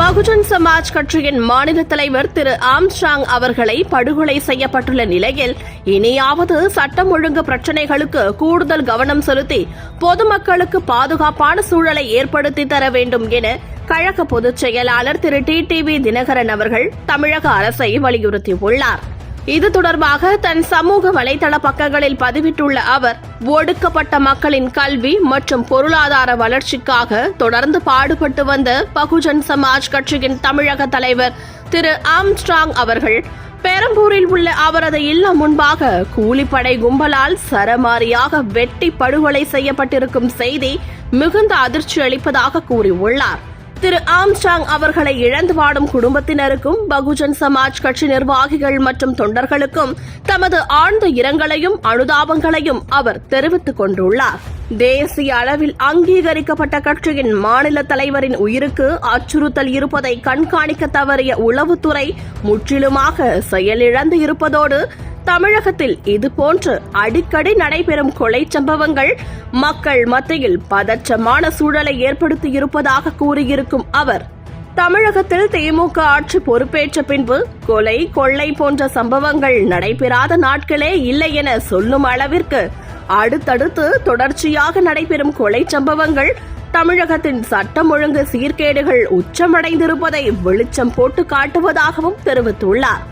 பகுஜன் சமாஜ் கட்சியின் மாநில தலைவர் திரு ஆம்ஸ்ட்ராங் அவர்களை படுகொலை செய்யப்பட்டுள்ள நிலையில் இனியாவது சட்டம் ஒழுங்கு பிரச்சினைகளுக்கு கூடுதல் கவனம் செலுத்தி பொதுமக்களுக்கு பாதுகாப்பான சூழலை ஏற்படுத்தி தர வேண்டும் என கழக பொதுச் செயலாளர் திரு டி டிவி தினகரன் அவர்கள் தமிழக அரசை வலியுறுத்தியுள்ளார். இது தொடர்பாக தன் சமூக வலைதள பக்கங்களில் பதிவிட்டுள்ள அவர் ஒடுக்கப்பட்ட மக்களின் கல்வி மற்றும் பொருளாதார வளர்ச்சிக்காக தொடர்ந்து பாடுபட்டு வந்த பகுஜன் சமாஜ் கட்சியின் தமிழக தலைவர் திரு ஆம்ஸ்ட்ராங் அவர்கள் பெரம்பூரில் உள்ள அவரது இல்லம் முன்பாக கூலிப்படை கும்பலால் சரமாரியாக வெட்டி படுகொலை செய்யப்பட்டிருக்கும் செய்தி மிகுந்த அதிர்ச்சி அளிப்பதாக கூறியுள்ளார். திரு ஆம்ஸ்டாங் அவர்களை இழந்து வாடும் குடும்பத்தினருக்கும் பகுஜன் சமாஜ் கட்சி நிர்வாகிகள் மற்றும் தொண்டர்களுக்கும் தமது ஆழ்ந்த இரங்கலையும் அனுதாபங்களையும் அவர் தெரிவித்துக் கொண்டுள்ளார். தேசிய அளவில் அங்கீகரிக்கப்பட்ட கட்சியின் மாநில தலைவரின் உயிருக்கு அச்சுறுத்தல் இருப்பதை கண்காணிக்க தவறிய உளவுத்துறை முற்றிலுமாக செயலிழந்து இருப்பதோடு தமிழகத்தில் இதுபோன்று அடிக்கடி நடைபெறும் கொலை சம்பவங்கள் மக்கள் மத்தியில் பதற்றமான சூழலை ஏற்படுத்தி இருப்பதாக கூறியிருக்கும் அவர். தமிழகத்தில் திமுக ஆட்சி பொறுப்பேற்ற பின்பு கொலை கொள்ளை போன்ற சம்பவங்கள் நடைபெறாத நாட்களே இல்லை என சொல்லும் அளவிற்கு அடுத்தடுத்து தொடர்ச்சியாக நடைபெறும் கொலை சம்பவங்கள் தமிழகத்தின் சட்டம் ஒழுங்கு சீர்கேடுகள் உச்சமடைந்திருப்பதை வெளிச்சம் போட்டு காட்டுவதாகவும் தெரிவித்துள்ளார்.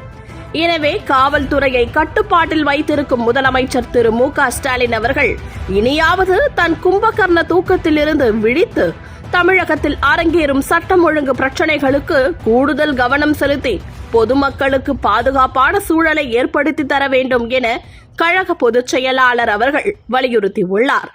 எனவே காவல்துறையை கட்டுப்பாட்டில் வைத்திருக்கும் முதலமைச்சர் திரு மு க ஸ்டாலின் அவர்கள் இனியாவது தன் கும்பகர்ண தூக்கத்திலிருந்து விழித்து தமிழகத்தில் அரங்கேறும் சட்டம் ஒழுங்கு பிரச்சினைகளுக்கு கூடுதல் கவனம் செலுத்தி பொதுமக்களுக்கு பாதுகாப்பான சூழலை ஏற்படுத்தி தர வேண்டும் என கழக பொதுச் செயலாளர் அவர்கள் வலியுறுத்தியுள்ளார்.